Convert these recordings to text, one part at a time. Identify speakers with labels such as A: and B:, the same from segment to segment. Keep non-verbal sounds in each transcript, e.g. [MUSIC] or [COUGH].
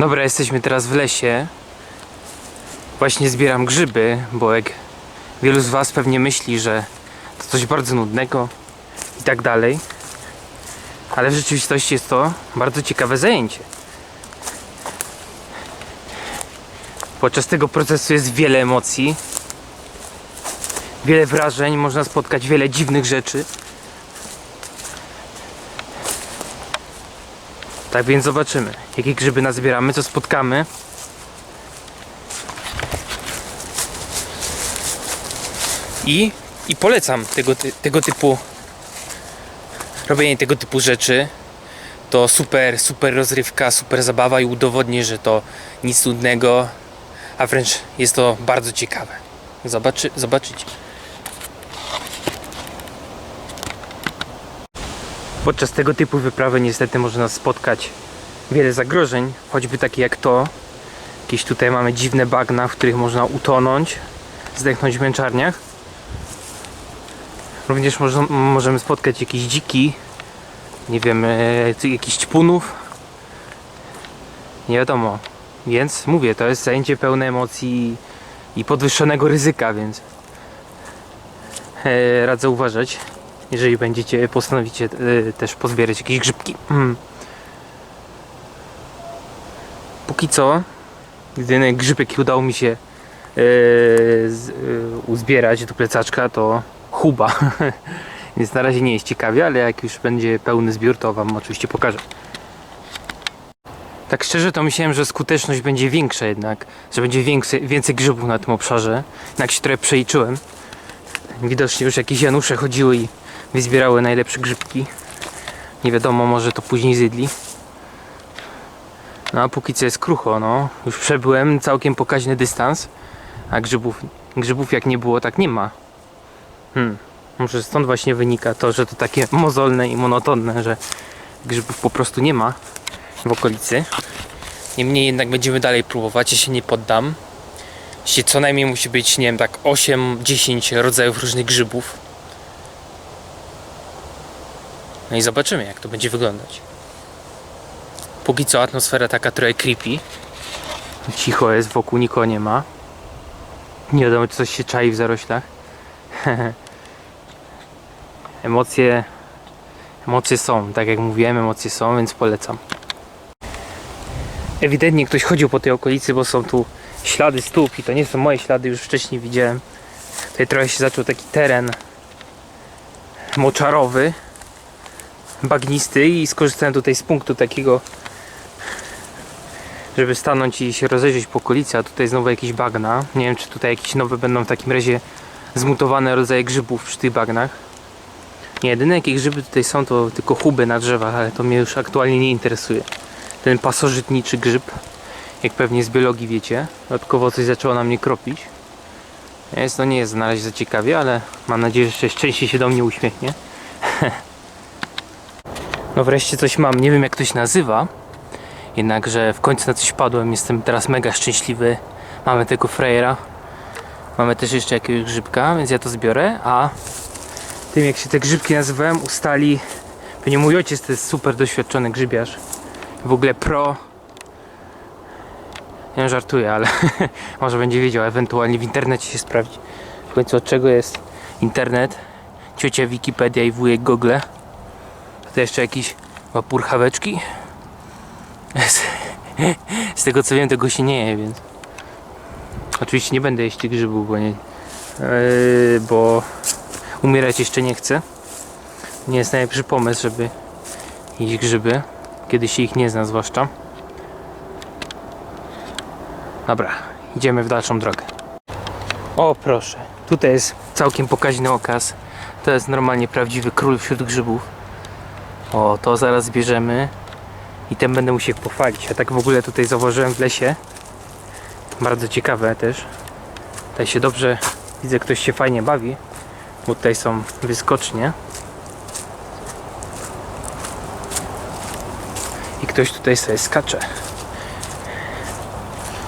A: Dobra, jesteśmy teraz w lesie. Właśnie zbieram grzyby, bo jak wielu z Was pewnie myśli, że to coś bardzo nudnego i tak dalej. Ale w rzeczywistości jest to bardzo ciekawe zajęcie. Podczas tego procesu jest wiele emocji, wiele wrażeń, można spotkać wiele dziwnych rzeczy. Tak więc zobaczymy, jakie grzyby nazbieramy, co spotkamy. I, i polecam tego, tego typu robienie tego typu rzeczy. To super, super rozrywka, super zabawa i udowodnię, że to nic nudnego, a wręcz jest to bardzo ciekawe. Zobaczy, zobaczycie. Podczas tego typu wyprawy niestety można spotkać wiele zagrożeń, choćby takie jak to. Jakieś tutaj mamy dziwne bagna, w których można utonąć, zdechnąć w męczarniach. Również możemy spotkać jakieś dziki, nie wiem, e, jakichś ćpunów. Nie wiadomo. Więc mówię, to jest zajęcie pełne emocji i podwyższonego ryzyka, więc e, radzę uważać jeżeli będziecie postanowicie y, też pozbierać jakieś grzybki. Mm. Póki co, jedyny grzybek jaki udało mi się y, uzbierać do plecaczka to chuba. [LAUGHS] Więc na razie nie jest ciekawie, ale jak już będzie pełny zbiór, to Wam oczywiście pokażę. Tak szczerze to myślałem, że skuteczność będzie większa jednak, że będzie więcej, więcej grzybów na tym obszarze. Jednak się trochę przeliczyłem. Widocznie już jakieś Janusze chodziły i wyzbierały najlepsze grzybki. Nie wiadomo, może to później zjedli. No a póki co jest krucho, no. Już przebyłem całkiem pokaźny dystans, a grzybów, grzybów jak nie było, tak nie ma. Hmm. Może stąd właśnie wynika to, że to takie [LAUGHS] mozolne i monotonne, że grzybów po prostu nie ma w okolicy. Niemniej jednak będziemy dalej próbować, ja się nie poddam. Jeśli co najmniej musi być, nie wiem, tak 8-10 rodzajów różnych grzybów. No i zobaczymy, jak to będzie wyglądać. Póki co atmosfera taka trochę creepy. Cicho jest, wokół nikogo nie ma. Nie wiadomo, czy coś się czai w zaroślach. [LAUGHS] emocje, emocje są, tak jak mówiłem, emocje są, więc polecam. Ewidentnie ktoś chodził po tej okolicy, bo są tu ślady stóp i to nie są moje ślady, już wcześniej widziałem. Tutaj trochę się zaczął taki teren moczarowy bagnisty i skorzystałem tutaj z punktu takiego żeby stanąć i się rozejrzeć po okolicy, a tutaj znowu jakieś bagna. Nie wiem, czy tutaj jakieś nowe będą w takim razie zmutowane rodzaje grzybów przy tych bagnach. Nie, jedyne jakie grzyby tutaj są to tylko chuby na drzewach, ale to mnie już aktualnie nie interesuje. Ten pasożytniczy grzyb, jak pewnie z biologii wiecie, dodatkowo coś zaczęło na mnie kropić. Jest, to nie jest na razie za ciekawie, ale mam nadzieję, że szczęście się do mnie uśmiechnie. [LAUGHS] No wreszcie coś mam, nie wiem jak to się nazywa. Jednakże w końcu na coś padłem, jestem teraz mega szczęśliwy. Mamy tego frejera Mamy też jeszcze jakiegoś grzybka, więc ja to zbiorę. A tym jak się te grzybki nazywają ustali Pewnie mój ojciec to jest super doświadczony grzybiarz. W ogóle pro. Nie żartuję, ale [LAUGHS] może będzie wiedział, ewentualnie w internecie się sprawdzi. W końcu od czego jest internet? Ciocia Wikipedia i wujek Google Tutaj jeszcze jakiś wapór chaweczki. Z, z tego co wiem, tego się nie je, więc. Oczywiście nie będę jeść grzybów, bo nie. Yy, bo umierać jeszcze nie chcę. Nie jest najlepszy pomysł, żeby jeść grzyby, kiedy się ich nie zna, zwłaszcza. Dobra, idziemy w dalszą drogę. O, proszę. Tutaj jest całkiem pokaźny okaz. To jest normalnie prawdziwy król wśród grzybów. O, to zaraz zbierzemy i ten będę musiał pochwalić. A tak w ogóle tutaj zauważyłem w lesie. Bardzo ciekawe też. Tutaj się dobrze widzę, ktoś się fajnie bawi, bo tutaj są wyskocznie. I ktoś tutaj sobie skacze.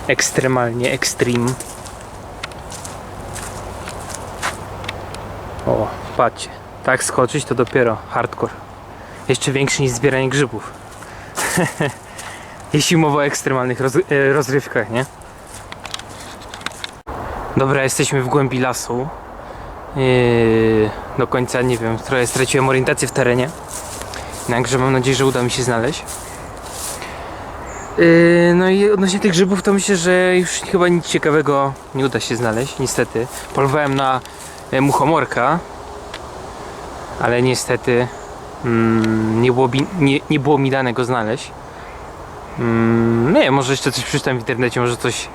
A: Ekstremalnie, extreme. O, patrzcie. Tak skoczyć to dopiero hardcore. Jeszcze większy niż zbieranie grzybów. [LAUGHS] jeśli mowa o ekstremalnych e, rozrywkach, nie? Dobra, jesteśmy w głębi lasu. Yy, do końca nie wiem, trochę straciłem orientację w terenie. Jednakże mam nadzieję, że uda mi się znaleźć. Yy, no i odnośnie tych grzybów to myślę, że już chyba nic ciekawego nie uda się znaleźć, niestety. Polowałem na e, muchomorka, ale niestety nie, było nie, nie było mi dane go znaleźć. Mm, nie może jeszcze coś przeczytam w internecie, może coś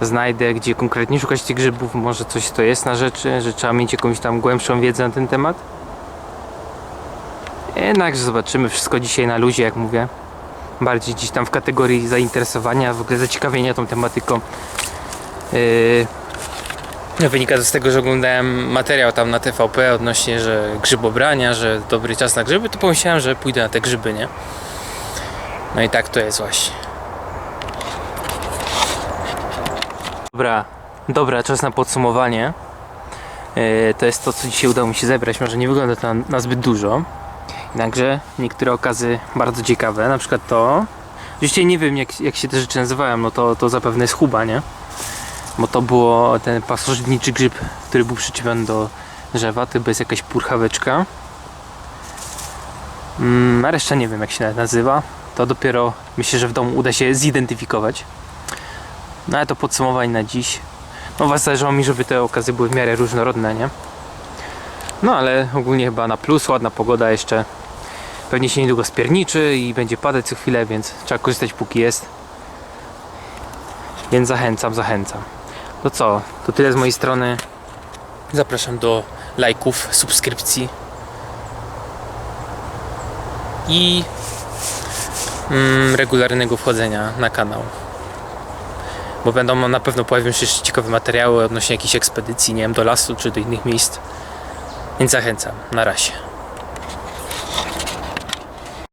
A: znajdę, gdzie konkretnie szukać tych grzybów, może coś to jest na rzeczy, że trzeba mieć jakąś tam głębszą wiedzę na ten temat. Jednakże zobaczymy wszystko dzisiaj na luzie, jak mówię. Bardziej gdzieś tam w kategorii zainteresowania, w ogóle zaciekawienia tą tematyką. Yy, wynika to z tego, że oglądałem materiał tam na TVP odnośnie, że grzybobrania, że dobry czas na grzyby, to pomyślałem, że pójdę na te grzyby, nie? No i tak to jest właśnie. Dobra, dobra, czas na podsumowanie. Yy, to jest to, co dzisiaj udało mi się zebrać. Może nie wygląda to na, zbyt dużo. Jednakże niektóre okazy bardzo ciekawe, na przykład to. Oczywiście nie wiem, jak, jak się te rzeczy nazywają, no to, to zapewne jest chuba, nie? Bo to było ten pasożytniczy grzyb, który był przyczepiony do drzewa. To jest jakaś purchaweczka. Mm, a reszta nie wiem, jak się nazywa. To dopiero myślę, że w domu uda się zidentyfikować. No ale to podsumowanie na dziś. No was zależało mi, żeby te okazy były w miarę różnorodne, nie? No ale ogólnie chyba na plus, ładna pogoda jeszcze. Pewnie się niedługo spierniczy i będzie padać co chwilę, więc trzeba korzystać póki jest. Więc zachęcam, zachęcam. To co? To tyle z mojej strony. Zapraszam do lajków, subskrypcji. I mm, regularnego wchodzenia na kanał. Bo będą na pewno pojawią się jeszcze ciekawe materiały odnośnie jakichś ekspedycji, nie wiem, do lasu czy do innych miejsc. Więc zachęcam. Na razie.